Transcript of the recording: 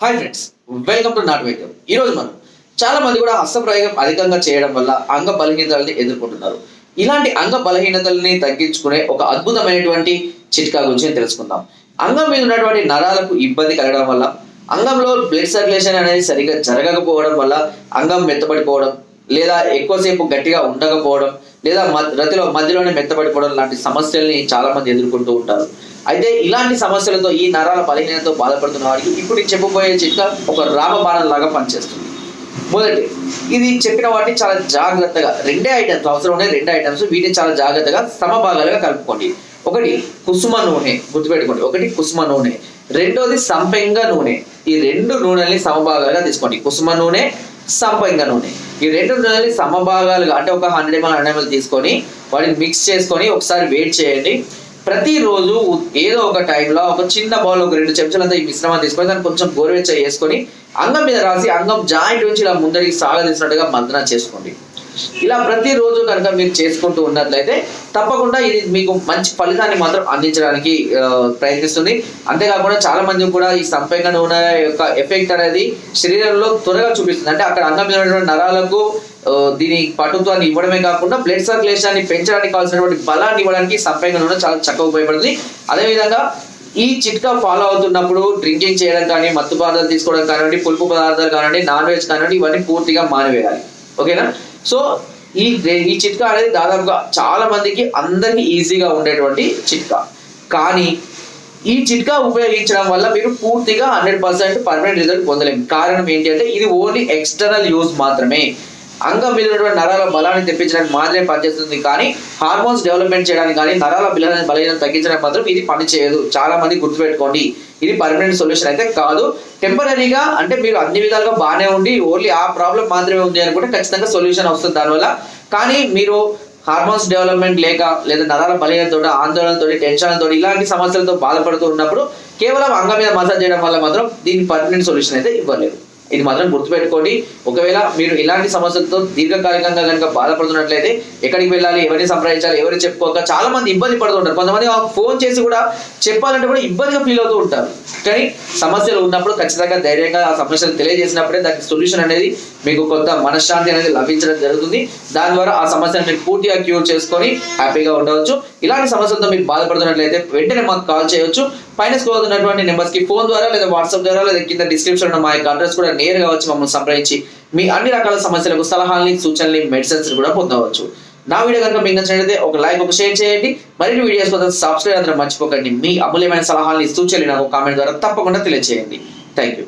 Hi friends welcome to నాట్ వైద్యం ఈరోజు మనం చాలా మంది కూడా హస్తప్రయోగం అధికంగా చేయడం వల్ల అంగ బలహీనతల్ని ఎదుర్కొంటున్నారు. ఇలాంటి అంగ బలహీనతల్ని తగ్గించుకునే ఒక అద్భుతమైనటువంటి చిట్కా గురించి తెలుసుకుందాం. అంగం మీద ఉన్నటువంటి నరాలకు ఇబ్బంది కలగడం వల్ల అంగంలో బ్లడ్ సర్క్యులేషన్ అనేది సరిగ్గా జరగకపోవడం వల్ల అంగం మెత్తబడిపోవడం లేదా ఎక్కువసేపు గట్టిగా ఉండకపోవడం లేదా రతిలో మధ్యలోనే మెత్తబడిపోవడం లాంటి సమస్యల్ని చాలా మంది ఎదుర్కొంటూ ఉంటారు. అయితే ఇలాంటి సమస్యలతో ఈ నరాల బలహీనతతో బాధపడుతున్న వారికి ఇప్పుడు నేను చెప్పబోయే చిట్కా ఒక రామబాణం లాగా పనిచేస్తుంది. మొదటి ఇది చెప్పిన వాటిని చాలా జాగ్రత్తగా రెండే ఐటమ్స్ అవసరం ఉన్నాయి రెండే ఐటమ్స్ వీటిని చాలా జాగ్రత్తగా సమభాగాలుగా కలుపుకోండి. ఒకటి కుసుమ నూనె గుర్తుపెట్టుకోండి. ఒకటి కుసుమ నూనె. రెండోది సంపెంగ నూనె. ఈ రెండు నూనెల్ని సమభాగాలుగా తీసుకోండి. కుసుమ నూనె సంపెంగ నూనె. ఈ రెండు నూనెల్ని సమభాగాలుగా అంటే ఒక హండ్రెడ్ ఎంఎల్ హండ్రెడ్ ఎంఎల్ తీసుకొని వాటిని మిక్స్ చేసుకొని ఒకసారి వేడి చేయండి. ప్రతిరోజు ఏదో ఒక టైంలో ఒక చిన్న బౌల్ ఒక రెండు చెంచాలంతా ఈ మిశ్రమం తీసుకొని దాన్ని కొంచెం గోరువెచ్చ వేసుకొని అంగం మీద రాసి అంగం జాయింట్ నుంచి ఇలా ముందరికి సాగదీసినట్టుగా మందన చేసుకోండి. ఇలా ప్రతిరోజు కనుక మీరు చేసుకుంటూ ఉన్నట్లయితే తప్పకుండా ఇది మీకు మంచి ఫలితాన్ని మాత్రం అందించడానికి ప్రయత్నిస్తుంది. అంతేకాకుండా చాలా మంది కూడా ఈ సంపంగ నూనె యొక్క ఎఫెక్ట్ అనేది శరీరంలో త్వరగా చూపిస్తుంది. అంటే అక్కడ అంగం మీద ఉన్నటువంటి నరాలకు దీని పటుత్వాన్ని ఇవ్వడమే కాకుండా బ్లడ్ సర్క్యులేషన్ పెంచడానికి కావాల్సినటువంటి బలాన్ని ఇవ్వడానికి సంపెంగ నూనె చాలా చక్కగా ఉపయోగపడుతుంది. అదేవిధంగా ఈ చిట్కా ఫాలో అవుతున్నప్పుడు డ్రింకింగ్ చేయడం కానీ మత్తు పదార్థాలు తీసుకోవడం కానివ్వండి పులుపు పదార్థాలు కానివ్వండి నాన్ వెజ్ కానివ్వండి ఇవన్నీ పూర్తిగా మానివేయాలి. ఓకేనా? సో ఈ ఈ చిట్కా అనేది దాదాపుగా చాలా మందికి అందరికీ ఈజీగా ఉండేటువంటి చిట్కా. కానీ ఈ చిట్కా ఉపయోగించడం వల్ల మీరు పూర్తిగా హండ్రెడ్ పర్సెంట్ పర్మనెంట్ రిజల్ట్ పొందలేము. కారణం ఏంటి అంటే ఇది ఓన్లీ ఎక్స్టర్నల్ యూజ్ మాత్రమే. అంగం మీద నరాల బలాన్ని తెప్పించడానికి మాత్రమే పనిచేస్తుంది కానీ హార్మోన్స్ డెవలప్మెంట్ చేయడానికి కానీ నరాల బలహీన బలహీనం తగ్గించడానికి మాత్రం ఇది పని చేయదు చాలా మంది గుర్తుపెట్టుకోండి. ఇది పర్మనెంట్ సొల్యూషన్ అయితే కాదు. టెంపరీగా అంటే మీరు అన్ని విధాలుగా బాగానే ఉండి ఓన్లీ ఆ ప్రాబ్లం మాత్రమే ఉంది అనుకుంటే ఖచ్చితంగా సొల్యూషన్ వస్తుంది దానివల్ల. కానీ మీరు హార్మోన్స్ డెవలప్మెంట్ లేక లేదా నరాల బలహీనతో ఆందోళనతో టెన్షన్తో ఇలాంటి సమస్యలతో బాధపడుతూ ఉన్నప్పుడు కేవలం అంగం మీద మసాజ్ చేయడం వల్ల మాత్రం దీని పర్మనెంట్ సొల్యూషన్ అయితే ఇవ్వలేదు. ఇది మాత్రం గుర్తుపెట్టుకోండి. ఒకవేళ మీరు ఇలాంటి సమస్యలతో దీర్ఘకాలికంగా కనుక బాధపడుతున్నట్లయితే ఎక్కడికి వెళ్ళాలి ఎవరిని సంప్రదించాలి ఎవరిని చెప్పుకోక చాలా మంది ఇబ్బంది పడుతుంటారు. కొంతమంది ఫోన్ చేసి కూడా చెప్పాలంటే కూడా ఇబ్బందిగా ఫీల్ అవుతూ ఉంటారు. కానీ సమస్యలు ఉన్నప్పుడు ఖచ్చితంగా ధైర్యంగా ఆ సమస్యలు తెలియజేసినప్పుడే దానికి సొల్యూషన్ అనేది మీకు కొంత మనశ్శాంతి అనేది లభించడం జరుగుతుంది. దాని ద్వారా ఆ సమస్యను మీరు పూర్తిగా క్యూర్ చేసుకొని హ్యాపీగా ఉండవచ్చు. ఇలాంటి సమస్యలతో మీకు బాధపడుతున్నట్లయితే వెంటనే మాకు కాల్ చేయొచ్చు. పైన స్క్రోల్ అవుతున్నటువంటి నెంబర్స్కి ఫోన్ ద్వారా లేదా వాట్సాప్ ద్వారా లేదా కింద డిస్క్రిప్షన్ ఉన్న మా యొక్క అడ్రస్ కూడా నేరుగా వచ్చి మమ్మల్ని సంప్రదించి మీ అన్ని రకాల సమస్యలకు సలహాలని సూచనలు మెడిసిన్స్ కూడా పొందవచ్చు. నా వీడియో కనుక మీకు నచ్చినట్లయితే ఒక లైక్ ఒక షేర్ చేయండి. మరిన్ని వీడియోస్ కోసం సబ్స్క్రైబ్ అందరం మర్చిపోకండి. మీ అమూల్యమైన సలహాలని సూచనలు నాకు కామెంట్ ద్వారా తప్పకుండా తెలియజేయండి థ్యాంక్ యూ